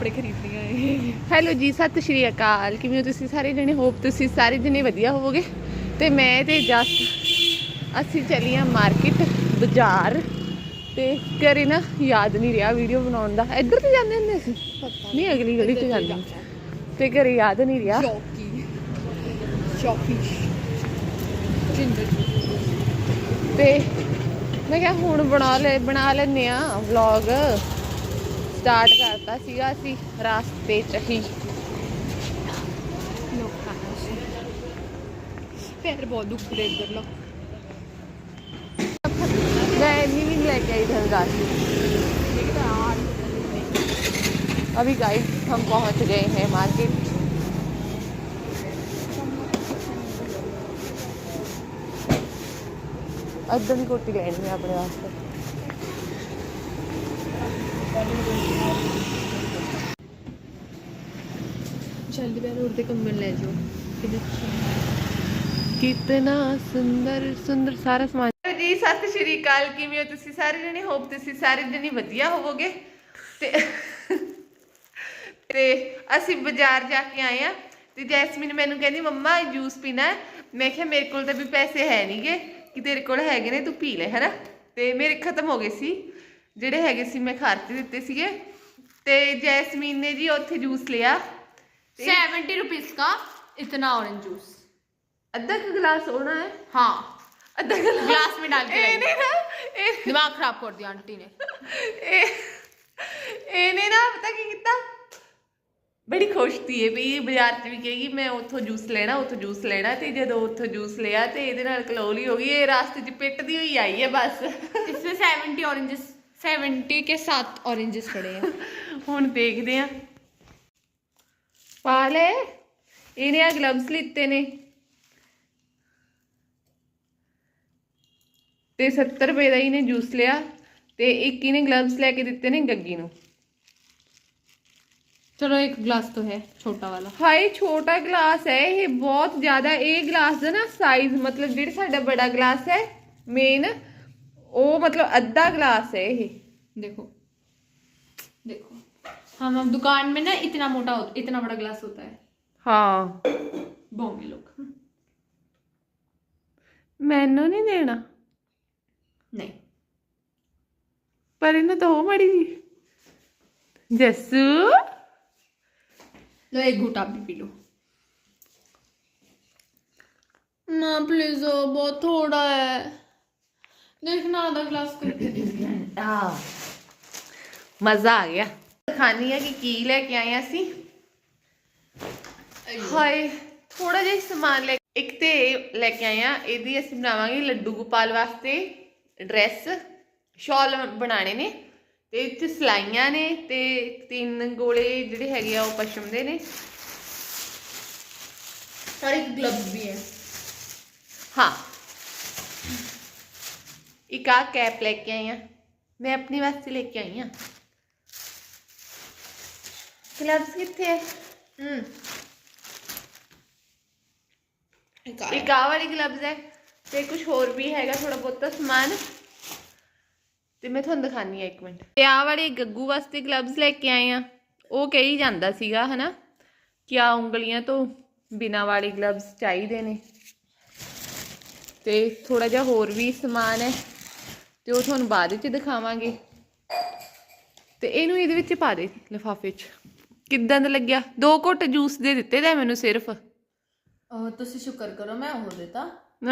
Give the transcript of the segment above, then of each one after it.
ਕੱਪੜੇ ਖਰੀਦਦੀਆਂ ਏ ਹੈਲੋ ਜੀ ਸਤਿ ਸ਼੍ਰੀ ਅਕਾਲ। ਕਿਵੇਂ ਹੋ ਤੁਸੀਂ ਸਾਰੇ ਜਣੇ? ਹੋਪ ਤੁਸੀਂ ਸਾਰੇ ਜਣੇ ਵਧੀਆ ਹੋਵੋਗੇ। ਤੇ ਮੈਂ ਤੇ ਜਸ ਅਸੀਂ ਚੱਲੀਆਂ ਮਾਰਕੀਟ ਬਾਜ਼ਾਰ। ਤੇ ਘਰੇ ਨਾ ਯਾਦ ਨਹੀਂ ਰਿਹਾ ਵੀਡੀਓ ਬਣਾਉਣ ਦਾ। ਇੱਧਰ ਤੇ ਜਾਂਦੇ ਹੁੰਦੇ ਅਸੀਂ ਨਹੀਂ ਅਗਲੀ ਗਲੀ ਤੇ ਜਾਂਦੇ। ਤੇ ਘਰੇ ਯਾਦ ਨਹੀਂ ਰਿਹਾ। ਜਿੰਦਰ ਤੇ ਮੈਂ ਕਿਹਾ ਹੁਣ ਬਣਾ ਲੈ ਬਣਾ ਲੈਨੇ ਆ ਵਲੌਗ ਸਟਾਰਟ ਕਰਤਾ ਸੀਗਾ ਅਸੀਂ ਰਾਸਤੇ ਚ ਹੀ ਲੋਕਾਂ ਨੂੰ ਪੈਰ ਬਹੁਤ ਦੁਖਦੇ ਇੱਧਰ ਲੋ मैं नहीं भी लेके आई धनराशि अभी गाइस हम पहुंच गए हैं मार्केट ਅੱਧਾ ਦੀ ਕੋਟੀ ਲੈਣੀ ਹੈ ਜਲਦੀ ਪੈਰ ਉੜਦੇ ਕੰਬਲ ਲੈ ਜਾਓ। ਕਿਤਨਾ ਸੁੰਦਰ ਸੁੰਦਰ ਸਾਰਾ ਸਮਾਨ। ਜੀ ਸਤਿ ਸ਼੍ਰੀ ਅਕਾਲ। ਕਿਵੇਂ ਹੋ ਤੁਸੀਂ ਸਾਰੇ ਜਣੇ? ਹੋਪ ਤੁਸੀਂ ਸਾਰੇ ਜਣੇ ਵਧੀਆ ਹੋਵੋਗੇ। ਤੇ ਤੇ ਅਸੀਂ ਬਾਜ਼ਾਰ ਜਾ ਕੇ ਆਏ ਆ ਤੇ ਜੈਸਮੀਨ ਮੈਨੂੰ ਕਹਿੰਦੀ ਮੰਮਾ ਜੂਸ ਪੀਣਾ ਮੈਂ ਕਿਹਾ ਮੇਰੇ ਕੋਲ ਤਾਂ ਵੀ ਪੈਸੇ ਹੈ ਨਹੀਂਗੇ ਕਿ ਤੇਰੇ ਕੋਲ ਹੈਗੇ ਨੇ ਤੂੰ ਪੀ ਲੈ ਹੈਨਾ? ਤੇ ਮੇਰੇ ਖਤਮ ਹੋ ਗਏ ਸੀ। ਜਿਹੜੇ ਹੈਗੇ ਸੀ ਮੈਂ ਖਰਚ ਦਿੱਤੇ ਸੀਗੇ ਤੇ ਜੈਸਮੀਨ ਨੇ ਜੀ ਉੱਥੇ ਜੂਸ ਲਿਆ सेवेंटी रुपीज का इतना ऑरेंज जूस ਅੱਧਾ ਕੁ ਗਲਾਸ ਹੋਣਾ ਹੈ हाँ ਅੱਧਾ ਗਲਾਸ ग्लास में डाल के ਇਹਨੇ लाई। ਨਾ ਇਹ दिमाग खराब कर दिया आंटी ने ਇਹ- ਇਹਨੇ ਨਾ ਪਤਾ ਕੀ ਕੀਤਾ ਬੜੀ ਖੁਸ਼ ਸੀ ਇਹ ਵੀ ਇਹ ਬਾਜ਼ਾਰ 'ਚ ਵੀ ਕਹੇਗੀ ਮੈਂ ਉੱਥੋਂ ਜੂਸ ਲੈਣਾ ਉੱਥੋਂ ਜੂਸ ਲੈਣਾ ਤੇ ਜਦੋਂ ਉੱਥੋਂ ਜੂਸ ਲਿਆ ਤੇ ਇਹਦੇ ਨਾਲ ਕਲੋਲੀ ਹੋ ਗਈ ਇਹ ਰਾਸਤੇ 'ਚ ਪਿੱਟਦੀ ਹੋਈ ਆਈ ਹੈ ਬਸ इसमें सेवेंटी ऑरेंजेस सेवेंटी के सात ऑरेंजेस पड़े हैं ਹੁਣ ਦੇਖਦੇ ਆ ਪਾ ਲੈ ਇਹਨੇ ਆ ਗਲਵਸ ਲਿੱਤੇ ਨੇ ਤੇ 70 ਰੁਪਏ ਦਾ ਇਹਨੇ ਜੂਸ ਲਿਆ ਤੇ ਇੱਕ ਇਹਨੇ ਗਲਵਸ ਲੈ ਕੇ ਦਿੱਤੇ ਨੇ ਗੱਗੀ ਨੂੰ चलो एक गिलास तो है छोटा वाला ਹਾਏ ਛੋਟਾ ਗਲਾਸ ਹੈ ਇਹ ਬਹੁਤ ਜ਼ਿਆਦਾ ਇਹ ਗਲਾਸ ਦਾ ਨਾ ਸਾਈਜ਼ ਮਤਲਬ ਜਿਹੜਾ ਸਾਡਾ ਬੜਾ ਗਲਾਸ ਹੈ ਮੇਨ ਉਹ ਮਤਲਬ ਅੱਧਾ ਗਲਾਸ ਹੈ ਇਹ देखो देखो हम अब दुकान में ना इतना मोटा होता इतना बड़ा गिलास होता है ਹਾਂ बोंगे लोग ਮੈਨੂੰ ਨਹੀਂ ਦੇਣਾ नहीं ਪਰ ਇਹਨੂੰ ਤਾਂ ਉਹ ਮੜੀ ਜੀ ਜੱਸੂ लो एक घूट आप भी पी लो ना प्लीज बहुत थोड़ा है ਦੇਖਣਾ ਮਜ਼ਾ ਆ ਗਿਆ। ਖਾਣੀ ਹੈ ਕਿ ਕੀ ਲੈ ਕੇ ਆਏ ਅਸੀਂ। ਹਾਏ ਥੋੜਾ ਜਿਹਾ ਸਮਾਨ ਲੈ ਇੱਕ ਤੇ ਲੈ ਕੇ ਆਏ ਆ ਇਹਦੀ ਅਸੀਂ ਬਣਾਵਾਂਗੇ ਲੱਡੂ ਗੋਪਾਲ ਵਾਸਤੇ ਡਰੈਸ ਸ਼ਾਲ ਬਣਾਣੇ ਨੇ। ਤੇ ਇੱਥੇ ਸਲਾਈਆਂ ਨੇ ਤੇ ਤਿੰਨ ਗੋਲੇ ਜਿਹੜੇ ਹੈਗੇ ਆ ਉਹ ਪਸ਼ਮ ਦੇ ਨੇ ਸਾਰੇ ਗਲਵਸ ਵੀ ਹੈ। ਹਾਂ ਇੱਕ ਆ ਕੈਪ ਲੈ ਕੇ ਆਈ ਆ। ਮੈਂ ਆਪਣੀ ਵਾਸਤੇ ਲੈ ਕੇ ਆਈ ਆ। ਗਲਵਸ ਕਿੱਥੇ ਹੈ ਹੂੰ। ਇੱਕ ਆ ਵਾਲੀ ਗਲਵਸ ਹੈ ਤੇ ਕੁਝ ਹੋਰ ਵੀ ਹੈਗਾ ਥੋੜਾ ਬਹੁਤਾ ਸਮਾਨ। ਤੇ ਮੈਂ ਤੁਹਾਨੂੰ ਦਿਖਾਨੀ ਆ ਇੱਕ ਮਿੰਟ। ਤੇ ਆ ਵਾਲੇ ਗੱਗੂ ਵਾਸਤੇ ਗਲਵਸ ਲੈ ਕੇ ਆਏ ਆ। ਉਹ ਕਹੀ ਜਾਂਦਾ ਸੀਗਾ ਹਨਾ ਕਿ ਆ ਉਂਗਲੀਆਂ ਤੋਂ ਬਿਨਾ ਵਾਲੇ ਗਲਵਸ ਚਾਹੀਦੇ ਨੇ। ਤੇ ਥੋੜਾ ਜਿਹਾ ਹੋਰ ਵੀ ਸਮਾਨ ਹੈ ਤੇ ਉਹ ਤੁਹਾਨੂੰ ਬਾਅਦ ਵਿੱਚ ਦਿਖਾਵਾਂਗੇ। ਤੇ ਇਹਨੂੰ ਇਹਦੇ ਵਿੱਚ ਪਾ ਦੇ ਲਿਫਾਫੇ 'ਚ। ਕਿੱਦਾਂ ਦਾ ਲੱਗਿਆ? ਦੋ ਘੁੱਟ ਜੂਸ ਦੇ ਦਿੱਤੇ ਤਾਂ ਮੈਨੂੰ ਸਿਰਫ। और ਤੁਸੀਂ ਸ਼ੁਕਰ ਕਰੋ ਮੈਂ ਉਹ ਦਿੱਤਾ।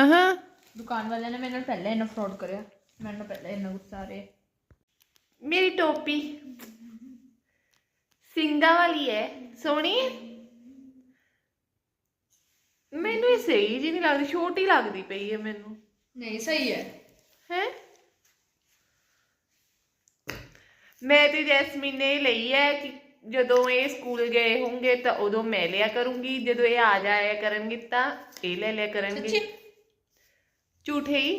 ਹਾਂ ਦੁਕਾਨ ਵਾਲਿਆਂ ਨੇ ਮੇਰੇ ਨਾਲ ਪਹਿਲਾਂ ਇਹਨਾਂ ਫਰਾਡ ਕਰਿਆ। ਮੈਨੂੰ ਪਹਿਲਾਂ ਇਹਨਾਂ ਗੁੱਸਾ ਆ ਰਿਹਾ। ਮੇਰੀ ਟੋਪੀ ਸਿੰਗਾ ਵਾਲੀ ਹੈ ਸੋਹਣੀ ਹੈ ਮੈਨੂੰ ਇਹ ਸਹੀ ਜੀ ਨਹੀਂ ਲੱਗਦੀ ਛੋਟੀ ਲੱਗਦੀ ਪਈ ਹੈ ਮੈਨੂੰ। ਨਹੀਂ ਸਹੀ ਹੈ ਹੈ? ਮੈਂ ਤੇ ਜੈਸਮੀਨ ਨੇ ਲਈ ਹੈ ਕਿ ਜਦੋਂ ਇਹ ਸਕੂਲ ਗਏ ਹੋਣਗੇ ਤਾਂ ਉਦੋਂ ਮੈਂ ਲਿਆ ਕਰੂੰਗੀ ਜਦੋਂ ਇਹ ਆ ਜਾਇਆ ਕਰਨਗੇ ਤਾਂ ਇਹ ਲੈ ਲਿਆ ਕਰਨਗੇ ਸੱਚੀ ਝੂਠੇ ਹੀ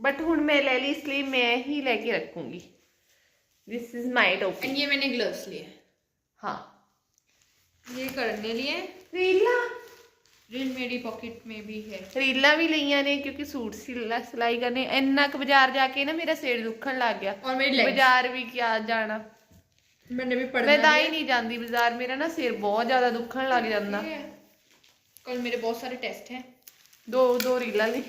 ਬਟ ਹੁਣ ਮੈਂ ਲੈ ਲਈ ਇਸ ਲਈ ਮੈਂ ਹੀ ਲੈ ਕੇ ਰੱਖੂੰਗੀ ਦਿਸ ਇਜ਼ ਮਾਈ ਟੋਪੀ एंड ये मैंने ग्लव्स लिए ਹਾਂ ये करने लिए ਰਿਲ ਮੇਰੀ ਪਾਕਟ ਮੇ ਵੀ ਹੈ ਰੀਲਾਂ ਵੀ ਲਈਆਂ ਨੇ ਕਿਉਂਕਿ ਸੂਟ ਸਿਲਾ- ਸਿਲਾਈ ਕਰਨੇ ਇੰਨਾ ਕੁ ਬਾਜ਼ਾਰ ਜਾ ਕੇ ਨਾ ਮੇਰਾ ਸਿਰ ਦੁਖਣ ਲੱਗ ਗਿਆ ਬਾਜ਼ਾਰ ਵੀ ਕਿਆ ਜਾਣਾ ਮੈਨੇ ਵੀ ਪੜਨਾ ਮੈਂ ਤਾਂ ਹੀ ਨਹੀਂ ਜਾਂਦੀ ਬਾਜ਼ਾਰ ਮੇਰਾ ਨਾ ਸਿਰ ਬਹੁਤ ਜ਼ਿਆਦਾ ਦੁਖਣ ਲੱਗ ਜਾਂਦਾ ਕੱਲ ਮੇਰੇ ਬਹੁਤ ਸਾਰੇ ਟੈਸਟ ਹੈ ਦੋ ਦੋ ਰੀਲਾਂ ਲਈ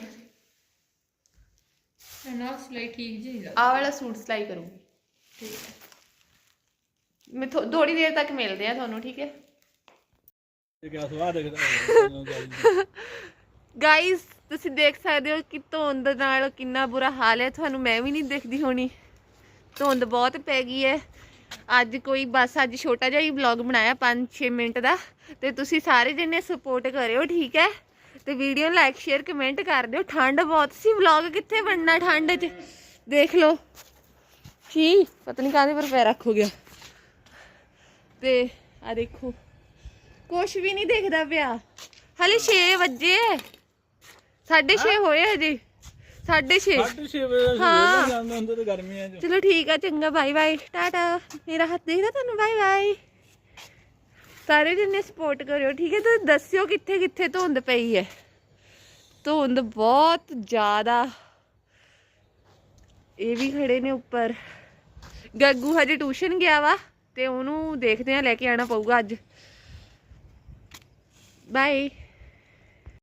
ਮੈਂ ਨਾ ਠੀਕ ਜੀ ਨਹੀਂ ਲੱਗਦੀ ਆਹ ਵਾਲਾ ਸੂਟ ਸਿਲਾਈ ਕਰੂੰਗੀ ਠੀਕ ਹੈ ਮੈਂ ਥੋੜੀ ਦੇਰ ਤੱਕ ਮਿਲਦੇ ਆ ਤੁਹਾਨੂੰ ਠੀਕ ਹੈ ਇਹ ਕਿਆ ਸਵਾਦ ਹੈ ਗਾਇਸ ਤੁਸੀਂ ਦੇਖ ਸਕਦੇ ਹੋ ਕਿ ਧੁੰਦ ਨਾਲ ਕਿੰਨਾ ਬੁਰਾ ਹਾਲ ਹੈ। ਤੁਹਾਨੂੰ ਮੈਂ ਵੀ ਨਹੀਂ ਦੇਖਦੀ ਹੋਣੀ। ਧੁੰਦ ਬਹੁਤ ਪੈ ਗਈ ਹੈ। ਅੱਜ ਕੋਈ ਬਸ ਅੱਜ ਛੋਟਾ ਜਿਹਾ ਹੀ ਵਲੌਗ ਬਣਾਇਆ 5-6 ਮਿੰਟ ਦਾ। ਤੇ ਤੁਸੀਂ ਸਾਰੇ ਜਣੇ ਸਪੋਰਟ ਕਰਿਓ, ਠੀਕ ਹੈ? ਤੇ ਵੀਡੀਓ ਲਾਈਕ ਸ਼ੇਅਰ ਕਮੈਂਟ ਕਰ ਦਿਓ। ਠੰਡ ਬਹੁਤ ਸੀ। ਵਲੌਗ ਕਿੱਥੇ ਬਣਨਾ ਠੰਡ 'ਚ? ਦੇਖ ਲਓ। ਕੀ? ਪਤਾ ਨਹੀਂ ਕਾਹਦੇ ਪਰ ਪੈਰ ਰੱਖ ਹੋ ਗਿਆ। ਤੇ ਆ ਦੇਖੋ। ਕੁਛ ਵੀ ਨਹੀਂ ਦਿਖਦਾ ਪਿਆ। ਹਲੇ 6 ਵਜੇ। 6:30 ਹੋਏ ਹਜੇ। 6:30 8 ਛੇ ਵਜੇ ਹਾਂ। ਜਾਂਦੇ ਹੁੰਦੇ ਤੇ ਗਰਮੀਆਂ ਚ। ਚਲੋ ਠੀਕ ਆ ਚੰਗਾ ਬਾਈ ਬਾਈ ਟਾਟਾ ਮੇਰਾ ਹੱਥ ਦੇਖਦਾ ਤੁਹਾਨੂੰ? ਬਾਈ ਬਾਈ ਸਾਰੇ ਜਣੇ ਸਪੋਰਟ ਕਰਿਓ ਠੀਕ ਹੈ? ਤੇ ਦੱਸਿਓ ਕਿੱਥੇ ਕਿੱਥੇ ਧੁੰਦ ਪਈ ਹੈ? ਧੁੰਦ ਬਹੁਤ ਜ਼ਿਆਦਾ। ਇਹ ਵੀ ਖੜੇ ਨੇ ਉੱਪਰ। ਗੱਗੂ ਹਜੇ ਟਿਊਸ਼ਨ ਗਿਆ ਵਾ ਤੇ ਉਹਨੂੰ ਦੇਖਦੇ ਆ ਲੈ ਕੇ ਆਣਾ ਪਊਗਾ ਅੱਜ। Bye.